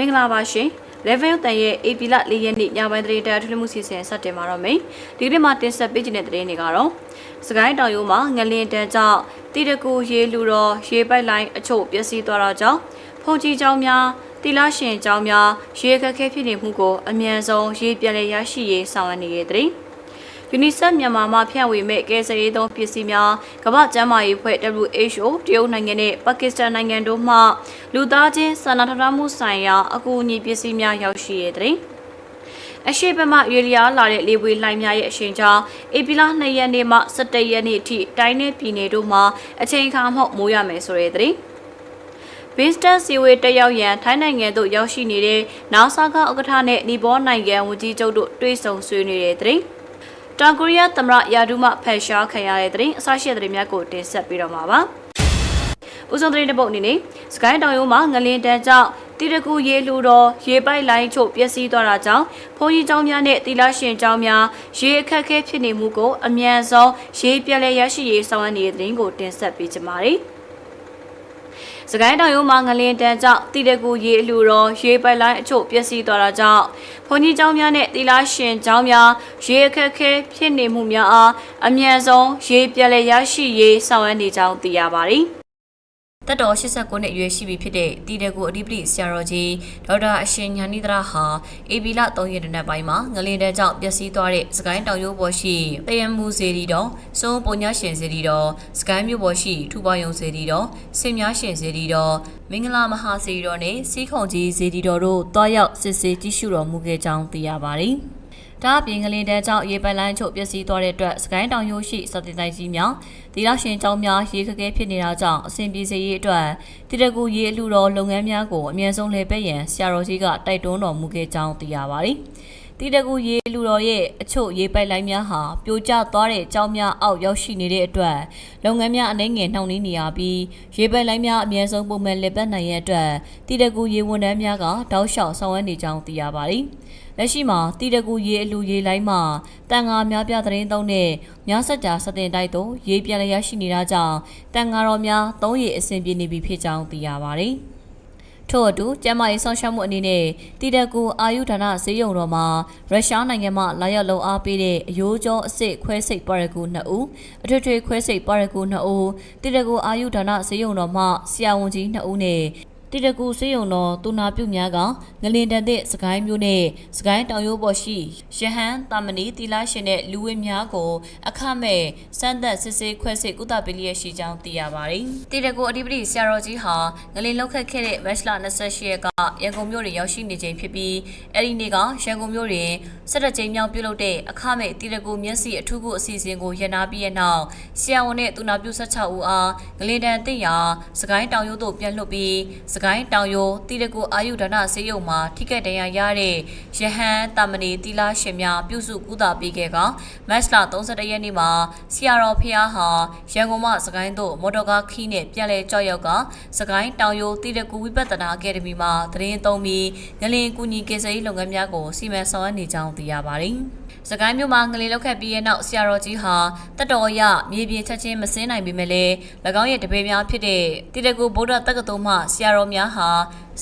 မင်္ဂလာပါရှင် level တန်ရဲ့ AP လ၄ရက်နေ့ညပိုင်းသတင်းတရားထုတ်လွှင့်မှုစီစဉ်စတင်ပါတော့မယ်ဒီနေ့မှာတင်ဆက်ပေးခြင်းတဲ့သတင်းတွေကတော့စကိုင်းတောင်ရိုးမှာငလင်တန်းကြောင့်တိတကူရေလူတော်ရေပိုက်လိုင်းအချို့ပျက်စီးသွားတာကြောင့်ဖုန်ကြီးကျောင်းများတီလာရှင်ကျောင်းများရေခက်ခဲဖြစ်နေမှုကိုအမြန်ဆုံးရေပြန်လည်ရရှိရေးဆောင်ရွက်နေတဲ့တဲ့ UNICEF မြန်မာမှဖြန့်ဝေမဲ့ကယ်ဆယ်ရေးသုံးပစ္စည်းများကမ္ဘာ့ကျန်းမာရေးအဖွဲ့ WHO တရုတ်နိုင်ငံနဲ့ပါကစ္စတန်နိုင်ငံတို့မှလူသားချင်းစာနာထောက်ထားမှုဆိုင်ရာအကူအညီပစ္စည်းများရောက်ရှိရတဲ့အရှိပမရွေလျားလာတဲ့လေပွေလှိုင်းများရဲ့အရှိန်ကြောင့်ဧပြီလ2ရက်နေ့မှ17ရက်နေ့အထိတိုင်းနဲ့ပြည်နယ်တို့မှာအချိန်အခါမှမိုးရမယ်ဆိုတဲ့တဲ့ဘင်းစတန်စီဝေတက်ရောက်ရန်ထိုင်းနိုင်ငံသို့ရောက်ရှိနေတဲ့နာဆာကဥက္ကဋ္ဌနဲ့နီဘောနိုင်ငံဝန်ကြီးချုပ်တို့တွေ့ဆုံဆွေးနွေးတဲ့တဲ့ တောင်ကိုရီးယားသမ္မတယာဒူမဖက်ရှားခံရတဲ့တဲ့အစရှိတဲ့တဲ့များကိုတင်ဆက်ပေးတော့မှာပါ။ဦးဆုံးသတင်းတစ်ပုဒ်အနေနဲ့စကိုင်းတောင်ရုံးမှာငလင်တန်းကြောင့်တိရကူရေလူတော်ရေပိုက်လိုင်းချို့ပျက်စီးသွားတာကြောင့်ဘုန်းကြီးကျောင်းများနဲ့တီလာရှင်ကျောင်းများရေအခက်အခဲဖြစ်နေမှုကိုအမြန်ဆုံးရေပြက်လဲရရှိရေးဆောင်ရွက်နေတဲ့သတင်းကိုတင်ဆက်ပေးကြပါမယ်။ စကိုင်းတောင်ရုံးမှာငလင်တန်းကြောင့်တိတကူရေအလှူတော်ရေပိုက်လိုင်းအချို့ပျက်စီးသွားတာကြောင့်ဘုန်းကြီးကျောင်းများနဲ့တီလာရှင်ကျောင်းများရေအခက်အခဲဖြစ်နေမှုများအားအမြန်ဆုံးရေပြက်လဲရရှိရေးဆောင်ရွက်နေကြောင်းသိရပါတယ်။ တက်တော်89နှစ်အရွယ်ရှိပြီဖြစ်တဲ့တီတကူအဓိပတိဆရာတော်ကြီးဒေါက်တာအရှင်ညာနိဒရာဟာအေဘီလ3ရက်တနက်ပိုင်းမှာငလင်တဲကြောင့်ပျက်စီးသွားတဲ့စကိုင်းတောင်ရိုးပေါ်ရှိတယံမူစေတီတော်စုံပုံညာရှင်စေတီတော်စကိုင်းမြို့ပေါ်ရှိထူပေါယုံစေတီတော်ဆင်မြရှင်စေတီတော်မင်္ဂလာမဟာစေတီတော်နဲ့စီးခုံကြီးစေတီတော်တို့တွားရောက်စစ်ဆေးကြည့်ရှုတော်မူခဲ့ကြောင်းသိရပါတယ်။ ဒါအပြင်ကလေးတန်းကြောင့်ရေပိုက်လိုင်းချုပ်ပျက်စီးသွားတဲ့အတွက်စကိုင်းတောင်ရိုးရှိစတင်တိုင်းကြီးများဒီလောက်ရှင်ကျောင်းများရေခက်ခဲဖြစ်နေတာကြောင့်အဆင်ပြေစေရေးအတွက်တရကူရေအလှတော်လုပ်ငန်းများကိုအမြဲဆုံးလှည့်ပတ်ရန်ဆရာတော်ကြီးကတိုက်တွန်းတော်မူခဲ့ကြောင်းသိရပါတယ်။ တီတကူရေလူတော်ရဲ့အချို့ရေပိုက်လိုင်းများဟာပြိုကျသွားတဲ့ကြောင်းများအောက်ရောက်ရှိနေတဲ့အတွက်လုပ်ငန်းများအနေငယ်နှောင့်နှေးနေရပြီးရေပိုက်လိုင်းများအများဆုံးပုံမှန်လက်ပတ်နိုင်ရတဲ့အတွက်တီတကူရေဝန်ထမ်းများကတောက်လျှောက်ဆောင်ရွက်နေကြောင်းသိရပါတယ်။လက်ရှိမှာတီတကူရေအလူရေလိုင်းမှာတန်ငါများပြသတင်းသုံးတဲ့မြစက်ကြာစတင်တိုက်သို့ရေပြန်လျက်ရှိနေတာကြောင့်တန်ငါတော်များသုံးရေအဆင်ပြေနေပြီဖြစ်ကြောင်းသိရပါတယ်။ ထို့အတူကျမရေးဆောင်ရှောက်မှုအနေနဲ့တီတကူအာယုဌာနဈေးရုံတော်မှာရုရှားနိုင်ငံမှလာရောက်လုံအားပေးတဲ့အယိုးကျော်အစ်စ်ခွဲစိတ်ပါရကူ2ဦးအထွေထွေခွဲစိတ်ပါရကူ2ဦးတီတကူအာယုဌာနဈေးရုံတော်မှဆရာဝန်ကြီး2ဦးနဲ့ တိတကူစေယုံတော်တူနာပြုများကငလင်တန်တဲ့စကိုင်းမျိုးနဲ့စကိုင်းတောင်ရိုးပေါ်ရှိရဟန်းတာမဏီတီလာရှင်တဲ့လူဝင်းများကိုအခမဲ့စမ်းသက်စစ်ဆေးခွဲစစ်ကုသပေးလျက်ရှိကြောင်းသိရပါတယ်။တိတကူအဓိပတိဆရာတော်ကြီးဟာငလင်လောက်ခတ်ခဲ့တဲ့မတ်လ28ရက်ကရန်ကုန်မြို့တွင်ရောက်ရှိနေချိန်ဖြစ်ပြီးအဲ့ဒီနေ့ကရန်ကုန်မြို့တွင်ဆက်တဲ့ချိန်မြောင်ပြုလုပ်တဲ့အခမဲ့တိတကူမျက်စိအထူးကုအစီအစဉ်ကိုရန်နာပြီးတဲ့နောက်ဆရာဝန်နဲ့တူနာပြု16ဦးအားငလင်တန်သိရာစကိုင်းတောင်ရိုးသို့ပြန်လွှတ်ပြီးစကိုင်းတောင်ရိုးတီတကူအာယုဒါနဆေးရုံမှာထိခိုက်ဒဏ်ရာရတဲ့ရဟန်းတာမဏီတီလာရှင်များပြုစုကူတာပေးခဲ့ကမတ်လ31ရက်နေ့မှာဆီယာတော်ဖျားဟာရန်ကုန်မှစကိုင်းသို့မော်တော်ကားခီးနဲ့ပြန်လည်ကြောက်ရောက်ကစကိုင်းတောင်ရိုးတီတကူဝိပဿနာအကယ်ဒမီမှာတရင်သုံးပြီးငလင်ကူညီကေဆယ်ရေးလုပ်ငန်းများကိုစီမံဆောင်ရွက်နေကြောင်းသိရပါတယ်။ စကိုင်းမြို့မှာငလီလောက်ခတ်ပြီးရဲ့နောက်ဆရာတော်ကြီးဟာတတော်ရမြေပြင်ချက်ချင်းမစင်းနိုင်ပေမဲ့လည်း၎င်းရဲ့တပည့်များဖြစ်တဲ့တိတကူဗုဒ္ဓတက္ကသိုလ်မှဆရာတော်များဟာ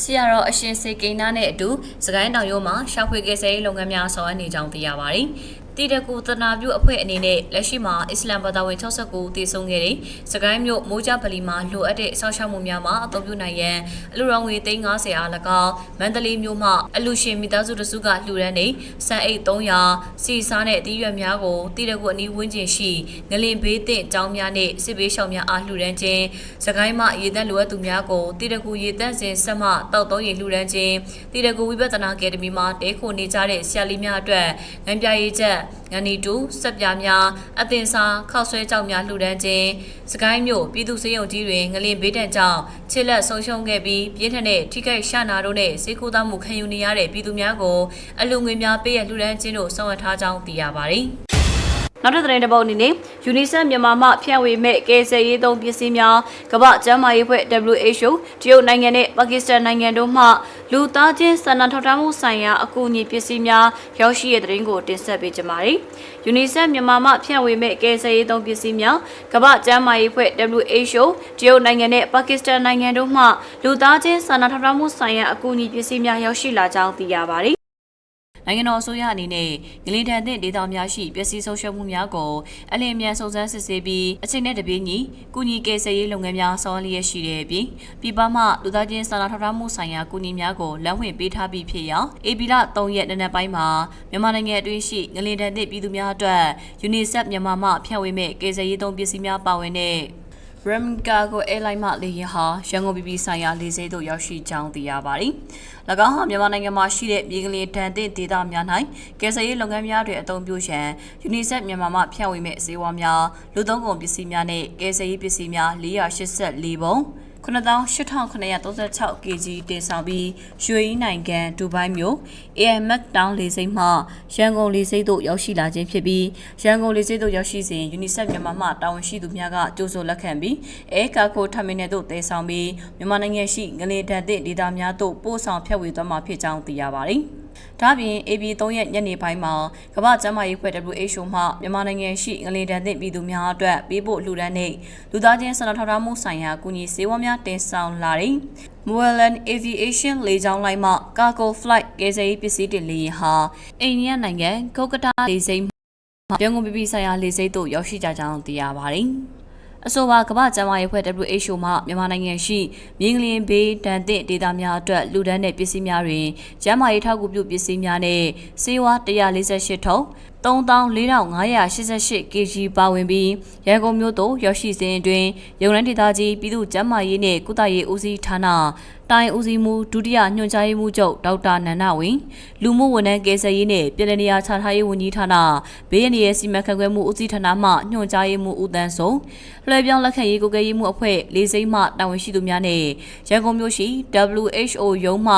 ဆရာတော်အရှင်စေကိန်းနာနဲ့အတူစကိုင်းတောင်ရိုးမှာရှောက်ဖွေကယ်ဆယ်ရေးလုပ်ငန်းများဆောင်ရွက်နေကြောင်းသိရပါတယ်။ တီတကူသနာပြုအဖွဲ့အနေနဲ့လက်ရှိမှာအစ္စလမ်ဘာသာဝင်69တည်ဆုံခဲ့တဲ့စကိုင်းမြို့မိုးကြပလီမှာလိုအပ်တဲ့အဆောက်အအုံများမှာအသုံးပြုနိုင်ရန်အလူရောင်ငွေ350အား၎င်းမန္တလေးမြို့မှအလူရှင်မိသားစုတစုကလှူဒန်းနေစံအိတ်300စီစားနဲ့အသီးရွက်များကိုတီတကူအနီးဝန်းကျင်ရှိငလင်ဘေးသင့်ကျောင်းများနဲ့စစ်ဘေးရှောင်များအားလှူဒန်းခြင်းစကိုင်းမှရေတန်းလိုအပ်သူများကိုတီတကူရေတန်းစဉ်ဆက်မှတောက်သုံးရေလှူဒန်းခြင်းတီတကူဝိပဿနာအကယ်ဒမီမှာတဲခိုနေကြတဲ့ဆရာလေးများအတွက်ငန်းပြရေးချက်ငန်နီတူစက်ပြားများအသင်စာခောက်ဆွဲကြောက်များလှူဒန်းခြင်းစကိုင်းမြို့ပြည်သူ့စေယုံကြီးတွင်ငလင်ဘေးတံကြောင့်ချစ်လက်ဆုံးရှုံးခဲ့ပြီးပြင်းထန်တဲ့ထိခိုက်ရှာနာတို့နဲ့စေကူသားမှုခံယူနေရတဲ့ပြည်သူများကိုအလူငွေများပေးရလှူဒန်းခြင်းတို့ဆောင်ရွက်ထားကြောင်းသိရပါတယ်နောက်တစ်သတင်းတစ်ပုဒ်အနေနဲ့ UNICEF မြန်မာမှဖြန့်ဝေမဲ့ကယ်ဆယ်ရေးသုံးပစ္စည်းများကမ္ဘာ့ကျန်းမာရေးအဖွဲ့ WHO တရုတ်နိုင်ငံနဲ့ပါကစ္စတန်နိုင်ငံတို့မှ လူသားချင်းစာနာထောက်ထားမှုဆိုင်ရာအကူအညီပစ္စည်းများရောက်ရှိတဲ့တဲ့ရင်ကိုတင်ဆက်ပေးကြပါမယ်။ UNICEF မြန်မာမှဖြန့်ဝေမဲ့ကယ်ဆယ်ရေးသုံးပစ္စည်းများကမ္ဘာ့ကျန်းမာရေးအဖွဲ့ WHO တရုတ်နိုင်ငံနဲ့ပါကစ္စတန်နိုင်ငံတို့မှလူသားချင်းစာနာထောက်ထားမှုဆိုင်ရာအကူအညီပစ္စည်းများရောက်ရှိလာကြောင်းသိရပါတယ်။ နိုင်ငံတော်အစိုးရအနေနဲ့ငလင်တန်တဲ့ဒေသများရှိပျက်စီးဆုံးရှုံးမှုများကိုအလင်းအမြန်စုံစမ်းစစ်ဆေးပြီးအချိန်နဲ့တပြေးညီကုညီကယ်ဆယ်ရေးလုပ်ငန်းများဆောင်ရွက်လျက်ရှိတဲ့အပြင်ပြည်ပမှလူသားချင်းစာနာထောက်ထားမှုဆိုင်ရာကုညီများကိုလမ်းဝင်ပေးထားပြီးဖြစ်ရာအေပီလ3ရက်နေ့နက်ပိုင်းမှာမြန်မာနိုင်ငံအတွင်းရှိငလင်တန်တဲ့ပြည်သူများအတွက် UNICEF မြန်မာမှဖြန့်ဝေမဲ့ကယ်ဆယ်ရေးသုံးပစ္စည်းများပါဝင်တဲ့ Ramcargo Airline မှလေယာဉ်ဟာရန်ကုန်ပြည်ပြည်ဆိုင်ရာလေဆိပ်သို့ရောက်ရှိကြောင်းသိရပါတယ်။၎င်းဟာမြန်မာနိုင်ငံမှာရှိတဲ့မြေကလေးတန်တဲ့ဒေသများ၌ကယ်ဆယ်ရေးလုပ်ငန်းများတွင်အသုံးပြုရန် UNICEF မြန်မာမှဖြန့်ဝေမဲ့ဈေးဝါးများလူသုံးကုန်ပစ္စည်းများနဲ့ကယ်ဆယ်ရေးပစ္စည်းများ484ပုံ 98,936 kg တင်ဆောင်ပြီးရွှေဤနိုင်ငံဒူဘိုင်းမြို့ AMX တောင်းလေဆိပ်မှရန်ကုန်လေဆိပ်သို့ရောက်ရှိလာခြင်းဖြစ်ပြီးရန်ကုန်လေဆိပ်သို့ရောက်ရှိစဉ် UNICEF မြန်မာမှတာဝန်ရှိသူများကကြိုးဆိုလက်ခံပြီးအဲကာကိုထမင်းနယ်သို့တည်ဆောင်ပြီးမြန်မာနိုင်ငံရှိငလေတန်တဲ့ဒေသများသို့ပို့ဆောင်ဖြတ်ဝေသွားမှာဖြစ်ကြောင်းသိရပါတယ်။ ဒါပြင် AB 3ရက်ညနေပိုင်းမှာကမ္ဘာ့ကျန်းမာရေးဖွဲ့ WHO မှမြန်မာနိုင်ငံရှိငလင်တန်သင့်ပြည်သူများအတွက်ပေးပို့လှူဒန်းတဲ့လူသားချင်းစနထောက်ထားမှုဆိုင်ရာကူညီစေဝါများတင်ဆောင်လာတဲ့ Moelan Aviation လေကြောင်းလိုင်းမှ Cargo Flight ကယ်ဆယ်ရေးပစ္စည်းတင်လေယာဉ်ဟာအိန္ဒိယနိုင်ငံကိုကတာလေဆိပ်မှရန်ကုန်ပြည်ပြည်ဆိုင်ရာလေဆိပ်သို့ရောက်ရှိကြကြောင်းသိရပါတယ်။ အဆိုပါကမ္ဘာ့ကျန်းမာရေးအဖွဲ့ WHO မှမြန်မာနိုင်ငံရှိမြင်းကလင်းဘေးတန်တဲ့ဒေသများအတွက်လူဒန်းတဲ့ပစ္စည်းများတွင်ကျန်းမာရေးထောက်ကူပြုပစ္စည်းများနဲ့စေဝါ148ထုပ် 34,588 kg ပါဝင်ပြီးရန်ကုန်မြို့သို့ရောက်ရှိစဉ်အတွင်းရုံရန်ဒေသကြီးပြည်သူ့ကျန်းမာရေးနှင့်ကုသရေးဦးစီးဌာနတိုင်းဦးစီးမှူးဒုတိယညွှန်ကြားရေးမှူးချုပ်ဒေါက်တာနန္ဒဝင်းလူမှုဝန်ထမ်းကယ်ဆယ်ရေးနှင့်ပြည်내နေရာချထားရေးဝန်ကြီးဌာနဘေးရန်ရဲ့စီမံခန့်ခွဲမှုဦးစီးဌာနမှညွှန်ကြားရေးမှူးဦးတန်းစုံလွှဲပြောင်းလက်ခံရေးကိုယ်ကယ်ရေးမှုအဖွဲ့လေးစိမ့်မှတာဝန်ရှိသူများနဲ့ရန်ကုန်မြို့ရှိ WHO ရုံးမှ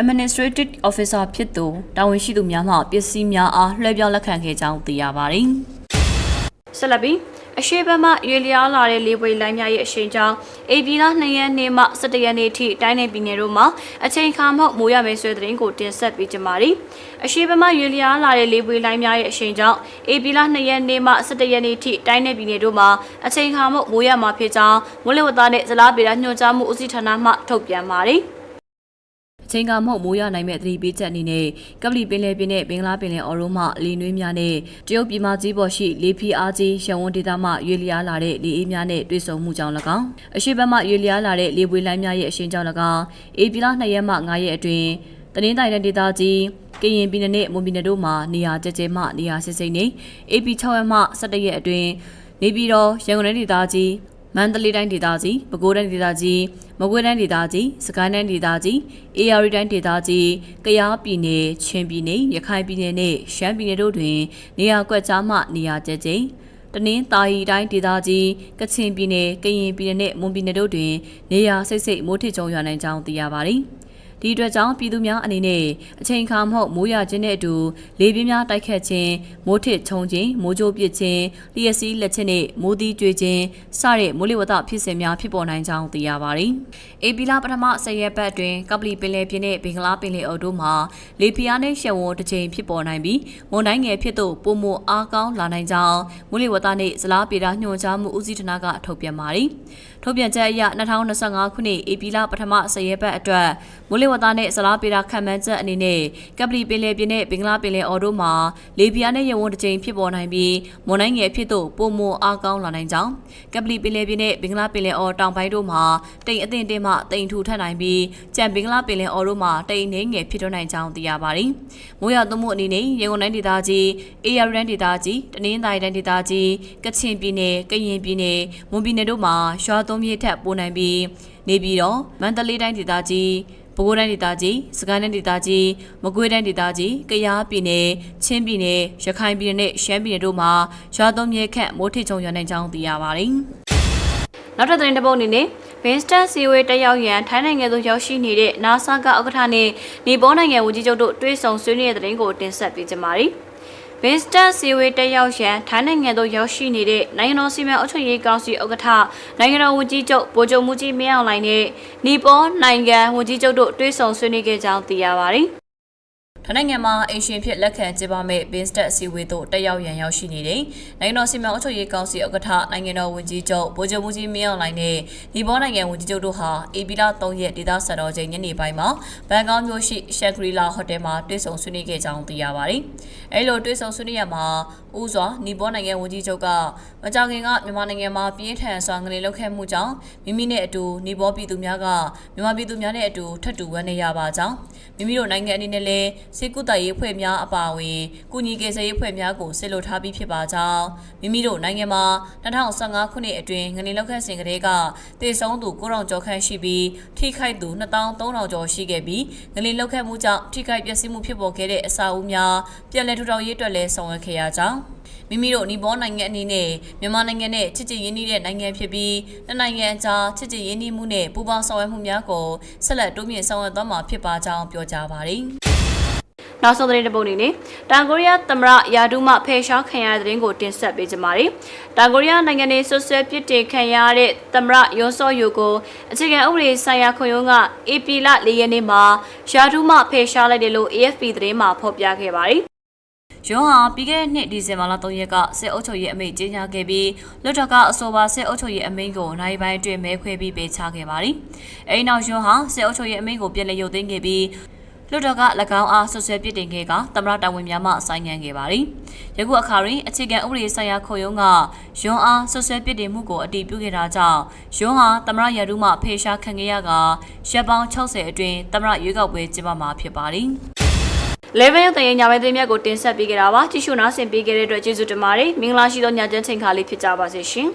administrative officer ဖြစ်သူတာဝန်ရှိသူများမှပစ္စည်းများအားလွှဲပြောင်းလက်ခံခဲ့ကြောင်းသိရပါတယ်။ဆက်လက်ပြီးအရှိဘက်မှရွေလျားလာတဲ့လေပွေလိုင်းများရဲ့အရှိန်ကြောင့်အေပြည်လ2ရက်နေ့မှ17ရက်နေ့ထိတိုင်းနယ်ပြည်နယ်တို့မှာအချိန်ခါမောက်မိုးရမယ်ဆိုတဲ့သတင်းကိုတင်ဆက်ပေးကြပါမယ်။အရှိဘက်မှရွေလျားလာတဲ့လေပွေလိုင်းများရဲ့အရှိန်ကြောင့်အေပြည်လ2ရက်နေ့မှ17ရက်နေ့ထိတိုင်းနယ်ပြည်နယ်တို့မှာအချိန်ခါမောက်မိုးရမှာဖြစ်ကြောင်းမိုးလေဝသနဲ့ဇလားပေရညွှန်ကြားမှုဦးစီးဌာနမှထုတ်ပြန်ပါတယ်။အ ချိန်ကမဟုတ်မိုးရနိုင်မဲ့သတိပေးချက်အနေနဲ့ကပလီပင်လယ်ပြင်နဲ့ဘင်္ဂလားပင်လယ်အော်ရိုမှလေနွေးများနဲ့တရုတ်ပြည်မကြီးပေါ်ရှိလေဖီအားကြီးရန်ဝန်ဒေသမှရွေလျားလာတဲ့လေအေးများနဲ့တွေ့ဆုံမှုကြောင့်၎င်းအရှိဘက်မှရွေလျားလာတဲ့လေပွေလိုင်းများရဲ့အရှိန်ကြောင့်၎င်းအေပီလာ2ရက်မှ9ရက်အတွင်းတနင်္သာရီဒေသကြီးကရင်ပြည်နယ်နဲ့မွန်ပြည်နယ်တို့မှာနေရာကျကျမှနေရာစစ်စိမ့်နေ AP 6ရက်မှ17ရက်အတွင်းနေပြည်တော်ရန်ကုန်ဒေသကြီး မန္တလေးတိုင်းဒေသကြီးပဲခူးတိုင်းဒေသကြီးမကွေးတိုင်းဒေသကြီးစကိုင်းတိုင်းဒေသကြီးအေရီတိုင်းဒေသကြီးကယားပြည်နယ်ချင်းပြည်နယ်ရခိုင်ပြည်နယ်နဲ့ရှမ်းပြည်နယ်တို့တွင် နေရာကွက်ကြားမှနေရာကျကျိတနင်္သာရီတိုင်းဒေသကြီးကချင်ပြည်နယ်ကရင်ပြည်နယ်နဲ့မွန်ပြည်နယ်တို့တွင် နေရာစိတ်စိတ်မိုးထစ်ကြုံရနိုင်ကြောင်းသိရပါသည်။ ဒီအတွက်ကြောင့်ပြည်သူများအနေနဲ့အချိန်ခါမဟုတ်မိုးရခြင်းနဲ့အတူလေပြင်းများတိုက်ခတ်ခြင်းမိုးထစ်ချုံခြင်းမိုးကြိုးပစ်ခြင်းလျှက်စီးလက်ချက်နဲ့မိုးသီးကျွေခြင်းစတဲ့မိုးလေဝသဖြစ်စဉ်များဖြစ်ပေါ်နိုင်ကြောင်းသိရပါတယ်။အေပီလာပထမ၁၀ရက်ပတ်အတွင်းကပလီပင်လယ်ပြင်နဲ့ဘင်္ဂလားပင်လယ်အော်တို့မှာလေပြင်းနဲ့ရှယ်ဝတစ်ချိန်ဖြစ်ပေါ်နိုင်ပြီးမွန်တိုင်းငယ်ဖြစ်သို့ပုံမအားကောင်းလာနိုင်ကြောင်းမိုးလေဝသနဲ့ဇလားပေတာညွှန်ကြားမှုဦးစီးဌာနကထုတ်ပြန်ပါတယ်။ထုတ်ပြန်ချက်အရ2025ခုနှစ်ဧပြီလပထမ၁၀ရက်ပတ်အတွက်မိုးလေဝသနဲ့ဇလားပေတာခံမှန်းချက်အနေနဲ့ကပလီပင်လယ်ပြင်နဲ့ဘင်္ဂလားပင်လယ်အော်တို့မှာလေပြင်းနဲ့ရေဝန်းတစ်ကြိမ်ဖြစ်ပေါ်နိုင်ပြီးမွန်တိုင်းငယ်ဖြစ်သို့ပုံမအားကောင်းလာနိုင်ကြောင်းကပလီပင်လယ်ပြင်နဲ့ဘင်္ဂလားပင်လယ်အော်တောင်ပိုင်းတို့မှာတိမ်အထင်တင်မှတိမ်ထူထပ်နိုင်ပြီးကြံဘင်္ဂလားပင်လယ်အော်တို့မှာတိမ်နှင်းငယ်ဖြစ်ထွန်းနိုင်ကြောင်းသိရပါတယ်။မိုးရွာသွန်းမှုအနေနဲ့ရေကုန်တိုင်းဒေသကြီးအေရရန်ဒေသကြီးတနင်္သာရီတိုင်းဒေသကြီးကချင်ပြည်နယ်ကရင်ပြည်နယ်မွန်ပြည်နယ်တို့မှာရွာသုံးမြစ်ထက်ပိုနိုင်ပြီး နေပြည်တော်မန္တလေးတိုင်းဒေသကြီးပဲခူးတိုင်းဒေသကြီးစကိုင်းတိုင်းဒေသကြီးမကွေးတိုင်းဒေသကြီးကယားပြည်နယ်ချင်းပြည်နယ်ရခိုင်ပြည်နယ်နဲ့ရှမ်းပြည်နယ်တို့မှာရွာသွန်းမြဲခန့်မိုးထစ်ချုံရွာနိုင်ကြောင်းသိရပါတယ်။နောက်ထပ်သတင်းတစ်ပုဒ်အနေနဲ့ဘင်စတန်စီဝေးတက်ရောက်ရန်ထိုင်းနိုင်ငံသို့ရောက်ရှိနေတဲ့ NASA ကဥက္ကဋ္ဌနဲ့နေပေါ်နိုင်ငံဝန်ကြီးချုပ်တို့တွေ့ဆုံဆွေးနွေးတဲ့သတင်းကိုတင်ဆက်ပေးကြပါမယ်။ ဘင်စတက်စီဝေးတက်ရောက်ရန်ထိုင်းနိုင်ငံသို့ရောက်ရှိနေတဲ့နိုင်ငံတော်စီမံအုပ်ချုပ်ရေးကောင်စီဥက္ကဋ္ဌနိုင်ငံတော်ဝန်ကြီးချုပ်ဗိုလ်ချုပ်မှုကြီးမင်းအောင်လှိုင်နဲ့နီပေါနိုင်ငံဝန်ကြီးချုပ်တို့တွေ့ဆုံဆွေးနွေးခဲ့ကြောင်းသိရပါတယ်။ ထိုင်းနိုင်ငံမှာအရှင်ဖြစ်လက်ခံကျင်းပမဲ့ဘင်စတက်စီဝေးသို့တက်ရောက်ရန်ရောက်ရှိနေတဲ့နိုင်ငံတော်စီမံအုပ်ချုပ်ရေးကောင်စီဥက္ကဋ္ဌနိုင်ငံတော်ဝန်ကြီးချုပ်ဗိုလ်ချုပ်မှုကြီးမင်းအောင်လှိုင်နဲ့နီပေါနိုင်ငံဝန်ကြီးချုပ်တို့ဟာအေပီလာ3ရက်ဒေသစံတော်ချိန်ညနေပိုင်းမှာဘန်ကောက်မြို့ရှိရှက်ဂရီလာဟိုတယ်မှာတွေ့ဆုံဆွေးနွေးခဲ့ကြောင်းသိရပါတယ်။အဲလိုတွေ့ဆုံဆွေးနွေးရမှာ ဦးစွာနီပေါနိုင်ငံဝန်ကြီးချုပ်ကမကြခင်ကမြန်မာနိုင်ငံမှာပြင်းထန်စွာငလင်လောက်ခဲ့မှုကြောင့်မိမိနဲ့အတူနီပေါပြည်သူများကမြန်မာပြည်သူများနဲ့အတူထပ်တူဝန်းနေရပါကြောင်းမိမိတို့နိုင်ငံအနေနဲ့လည်းစေကုတရေးဖွဲ့များအပါအဝင်ကုညီကေဆရေးဖွဲ့များကိုဆက်လုပ်ထားပြီးဖြစ်ပါကြောင်းမိမိတို့နိုင်ငံမှာ2015ခုနှစ်အတွင်းငလင်လောက်ခဲ့စဉ်ကတည်းကတေဆုံးသူ9000ကျော်ခန့်ရှိပြီးထိခိုက်သူ2300ကျော်ရှိခဲ့ပြီးငလင်လောက်ခဲ့မှုကြောင့်ထိခိုက်ပျက်စီးမှုဖြစ်ပေါ်ခဲ့တဲ့အစာအုပ်များပြည်내ထူထောင်ရေးအတွက်လည်းဆောင်ရွက်ခဲ့ရကြောင်းမိမိတို့နီပေါနိုင်ငံအနေနဲ့မြန်မာနိုင်ငံနဲ့ချစ်ကြည်ရင်းနှီးတဲ့နိုင်ငံဖြစ်ပြီးနှစ်နိုင်ငံအကြားချစ်ကြည်ရင်းနှီးမှုနဲ့ပူးပေါင်းဆောင်ရွက်မှုများကိုဆက်လက်တိုးမြင့်ဆောင်ရွက်သွားမှာဖြစ်ပါကြောင်းပြောကြားပါတယ်။နောက်ဆုံးသတင်းတစ်ပုဒ်အနေနဲ့တောင်ကိုရီးယားသမ္မတယာဒူးမှဖယ်ရှားခံရတဲ့သတင်းကိုတင်ဆက်ပေးကြပါမယ်။တောင်ကိုရီးယားနိုင်ငံနေဆွဆွဲပြစ်တင်ခံရတဲ့သမ္မတယွန်စော့ယိုကိုအခြေခံဥပဒေဆိုင်ရာခွင့်ရုံးက AP လ၄ရက်နေ့မှာယာဒူးမှဖယ်ရှားလိုက်တယ်လို့ AFP သတင်းမှာဖော်ပြခဲ့ပါတယ်။ ရွန်ဟာပြီးခဲ့တဲ့နှစ်ဒီဇင်ဘာလ3ရက်ကစစ်အုပ်ချုပ်ရေးအမိန့်ကြေညာခဲ့ပြီးလွတ်တော်ကအဆိုပါစစ်အုပ်ချုပ်ရေးအမိန့်ကိုနိုင်ပိုင်းတွင်မဲခွဲပြီးပေးချခဲ့ပါသည်။အဲဒီနောက်ရွန်ဟာစစ်အုပ်ချုပ်ရေးအမိန့်ကိုပြည်လည်ရုပ်သိမ်းခဲ့ပြီးလွတ်တော်က၎င်းအားဆွဆွဲပြစ်တင်ခဲ့ကသမရတာဝန်များမှဆိုင်ငံခဲ့ပါသည်။ယခုအခါတွင်အခြေခံဥပဒေဆိုင်ရာခုံရုံးကယွန်းအားဆွဆွဲပြစ်တင်မှုကိုအတည်ပြုခဲ့တာကြောင့်ယွန်းဟာသမရရတုမှဖေရှားခံခဲ့ရကရပ်ပေါင်း60အတွင်းသမရရွေးကောက်ပွဲကျင်းပမှာဖြစ်ပါသည်။ 11ရုပ်သံရဲ့ညပိုင်းသတင်းများကိုတင်ဆက်ပေးခဲ့တာပါကြည့်ရှုနားဆင်ပေးခဲ့တဲ့အတွက်ကျေးဇူးတင်ပါတယ်မင်္ဂလာရှိသောညချမ်းချိန်ခါလေးဖြစ်ကြပါစေရှင်